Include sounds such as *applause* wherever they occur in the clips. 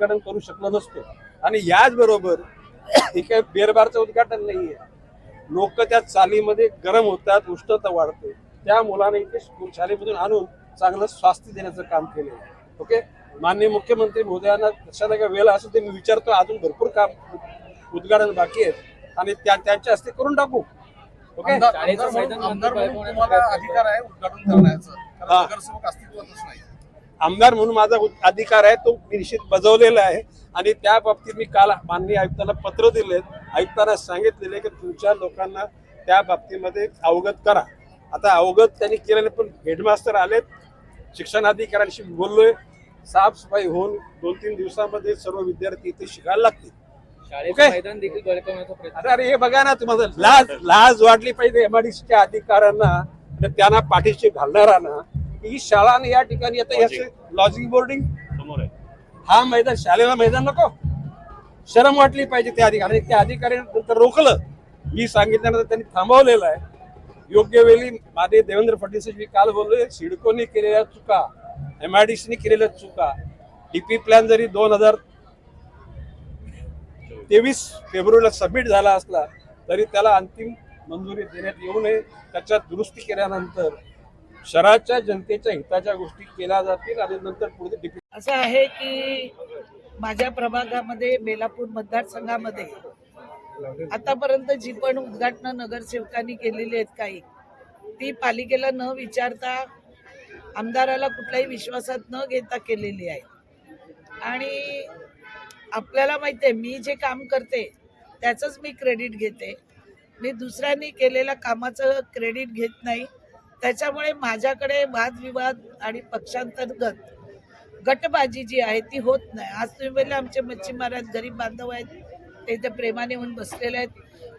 उद्घाटन करू शकलो नसतो. आणि याचबरोबर हे काही बेरबारचं उद्घाटन नाहीये. लोक त्या चालीमध्ये गरम होतात उष्णता वाढते. त्या मुलाने इथे शाळेमधून आणून चांगलं स्वास्थ्य देण्याचं काम आहे ओके? माननीय मुख्यमंत्री महोदयांना कशाला काय वेळ असं ते मी विचारतो अजून भरपूर काम उद्घाटन बाकी आहेत. आणि त्या त्यांच्या हस्ते करून टाकू. ओके? आमदार म्हणून तुम्हाला अधिकार आहे उद्घाटन करण्याचं. कारण. नगरसेवक अस्तित्वातच नाही आमदार म्हणून माझा अधिकार आहे तो मी निश्चित बजावलेला आहे. आणि त्या बाबतीत मी काल माननीय आयुक्तांना पत्र दिले. आयुक्तांना सांगितलेले की तुमच्या लोकांना त्या बाबतीमध्ये अवगत करा. आता अवगत त्यांनी केलेले पण हेडमास्टर आलेत. शिक्षणाधिकाऱ्यांशी बोललोय. साफसफाई होऊन दोन तीन दिवसामध्ये सर्व विद्यार्थी इथे शिकायला लागतील. अरे अरे हे बघा ना तुम्हाला. *laughs* लाज लाज वाटली पाहिजे एमआयडीसीच्या अधिकाऱ्यांना. त्यांना पाठीशी घालणाऱ्यांना. ही शाळा आणि या ठिकाणी आता याचे लॉजिंग बोर्डिंग समोर आहे. हा मैदान शाळेला मैदान नको. शरम वाटली पाहिजे त्या अधिकारी त्या अधिकाऱ्यांनी नंतर रोखलं. मी सांगितल्यानंतर त्यांनी थांबवलेलं आहे. योग्य वेळी माझे देवेंद्र फडणवीस मी काल बोललोय सिडकोनी केलेल्या चुका एम आय डी सीने केलेल्या चुका डीपी प्लॅन जरी दोन हजार तेवीस फेब्रुवारीला सबमिट झाला असला तरी त्याला अंतिम मंजुरी देण्यात येऊ नये. त्याच्यात दुरुस्ती केल्यानंतर शहराच्या जनतेच्या हिताच्या गोष्टी केल्या जातील आणि नंतर पुढे असं आहे की माझ्या प्रभागामध्ये बेलापूर मतदारसंघामध्ये आतापर्यंत जी पण उद्घाटनं नगरसेवकांनी केलेली आहेत काही ती पालिकेला न विचारता आमदाराला कुठल्याही विश्वासात न घेता केलेली आहे. आणि आपल्याला माहिती आहे मी जे काम करते त्याचंच मी क्रेडिट घेते. मी दुसऱ्यांनी केलेल्या कामाचं क्रेडिट घेत नाही. त्याच्यामुळे माझ्याकडे वादविवाद आणि पक्षांतर्गत गटबाजी जी आहे ती होत नाही. आज तुम्ही बोलले आमचे मच्छीमार आहेत गरीब बांधव आहेत ते इथे प्रेमाने येऊन बसलेले आहेत.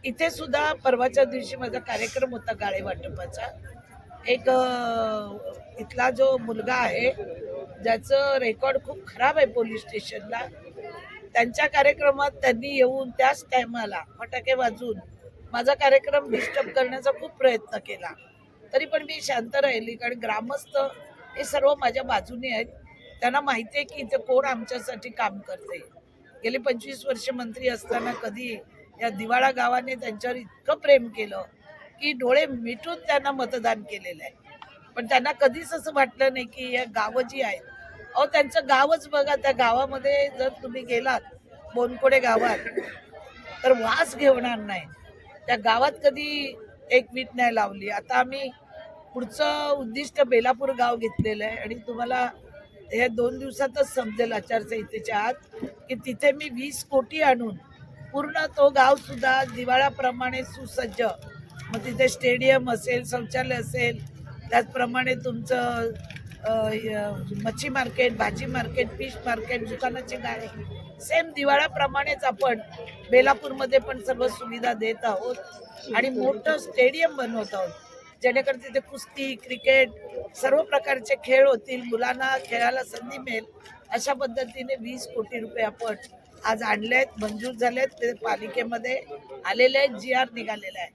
इथे सुद्धा परवाच्या दिवशी माझा कार्यक्रम होता गाळे वाटपाचा एक इथला जो मुलगा आहे ज्याचं रेकॉर्ड खूप खराब आहे पोलीस स्टेशनला. त्यांच्या कार्यक्रमात त्यांनी येऊन त्याच टायमाला फटाके वाजून माझा कार्यक्रम डिस्टर्ब करण्याचा खूप प्रयत्न केला. तरी पण मी शांत राहिली कारण ग्रामस्थ हे सर्व माझ्या बाजूने आहेत. त्यांना माहिती आहे की इथे कोण आमच्यासाठी काम करते. गेली पंचवीस वर्ष मंत्री असताना कधी या दिवाळा गावाने त्यांच्यावर इतकं प्रेम केलं की डोळे मिटून त्यांना मतदान केलेलं आहे. पण त्यांना कधीच असं वाटलं नाही की या गावं जी आहेत अहो त्यांचं गावच बघा त्या गावामध्ये जर तुम्ही गेलात बोनकोडे गावात तर वास घेवणार नाही. त्या गावात कधी एक वीट नाही लावली. आता आम्ही पुढचं उद्दिष्ट बेलापूर गाव घेतलेलं आहे आणि तुम्हाला हे दोन दिवसातच समजेल आचारसंहितेच्या आत की तिथे मी वीस कोटी आणून पूर्ण तो गावसुद्धा दिवाळ्याप्रमाणे दिवाळाप्रमाणे सुसज्ज. मग तिथे स्टेडियम असेल शौचालय असेल त्याचप्रमाणे तुमचं मच्छी मार्केट भाजी मार्केट फिश मार्केट दुकानाची गाडी सेम दिवाळाप्रमाणेच आपण बेलापूरमध्ये पण सर्व सुविधा देत आहोत आणि मोठं स्टेडियम बनवत आहोत. जेणेकरून तिथे कुस्ती क्रिकेट सर्व प्रकारचे खेळ होतील मुलांना खेळायला संधी मिळेल. अशा पद्धतीने वीस कोटी रुपये आपण आज आणले आहेत मंजूर झाले आहेत ते पालिकेमध्ये आलेले आहेत जी आर निघालेला आहे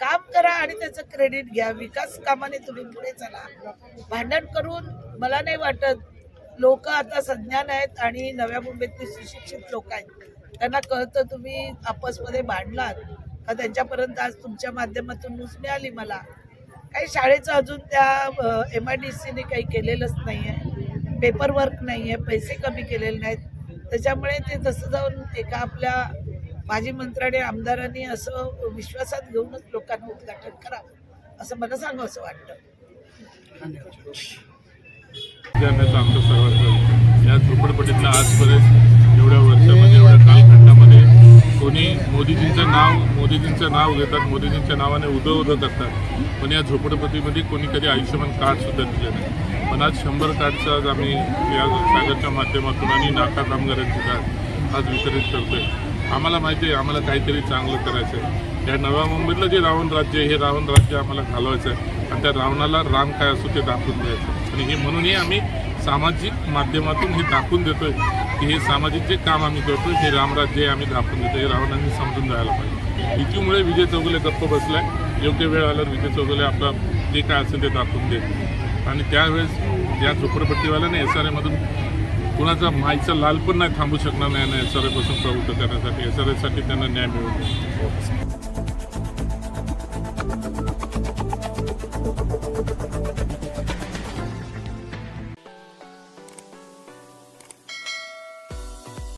काम करा आणि त्याचं क्रेडिट घ्या. विकास कामाने तुम्ही पुढे चला. भांडण करून मला नाही वाटत. लोक आता संज्ञान आहेत आणि नव्या मुंबईतली सुशिक्षित लोक आहेत. त्यांना कळतं तुम्ही आपसमध्ये भांडलात. का त्यांच्यापर्यंत आज तुमच्या माध्यमातून न्यूज मिळाली मला? काही शाळेचं अजून त्या एम आय डी सीने काही केलेलंच नाही आहे पेपर वर्क नाही आहे पैसे कमी केलेले नाहीत. त्याच्यामुळे ते तसं जाऊन एका आपल्या माजी मंत्रालय आमदारांनी असं विश्वासात घेऊनच लोकांना उद्घाटन करावं असं मला सांगावं असं वाटतं. जाण्याचं आमचं सर्वांचं या झोपडपट्टीतला आजपर्यंत एवढ्या वर्षामध्ये एवढ्या कालखंडामध्ये कोणी मोदीजींचं नाव मोदीजींचं नाव घेतात मोदीजींच्या नावाने उदं उदं करतात. पण या झोपडपट्टीमध्ये कोणी कधी आयुष्यमान कार्ड सुद्धा नाही. पण आज शंभर कार्डचं आज आम्ही या सागरच्या माध्यमातून आणि नाका कामगारांची कार्ड आज वितरित करतोय. आम्हाला माहिती आहे आम्हाला काहीतरी चांगलं करायचं आहे या नव्या मुंबईतलं जे रावण राज्य आहे हे रावण राज्य आम्हाला घालवायचं आहे आणि त्या रावणाला राम काय असो ते दाखवून द्यायचं. आणि हे म्हणूनही आम्ही सामाजिक माध्यमातून हे दाखवून देतोय की हे सामाजिक जे काम आम्ही करतोय हे रामराज्य आम्ही दाखवून देतो हे रावणांनी समजून जायला पाहिजे. युतीमुळे विजय चौगुले गप्प बसलाय. योग्य वेळ आल्यावर विजय चौगुले आपला जे काय असेल ते दाखवून देत आणि त्यावेळेस या झोपडपट्टीवाल्याने एस आर एमधून कुणाचा माईचा लाल पण नाही थांबू शकणार नाही एस आर एपासून प्रवृत्त करण्यासाठी एस आर एसाठी त्यांना न्याय मिळवतो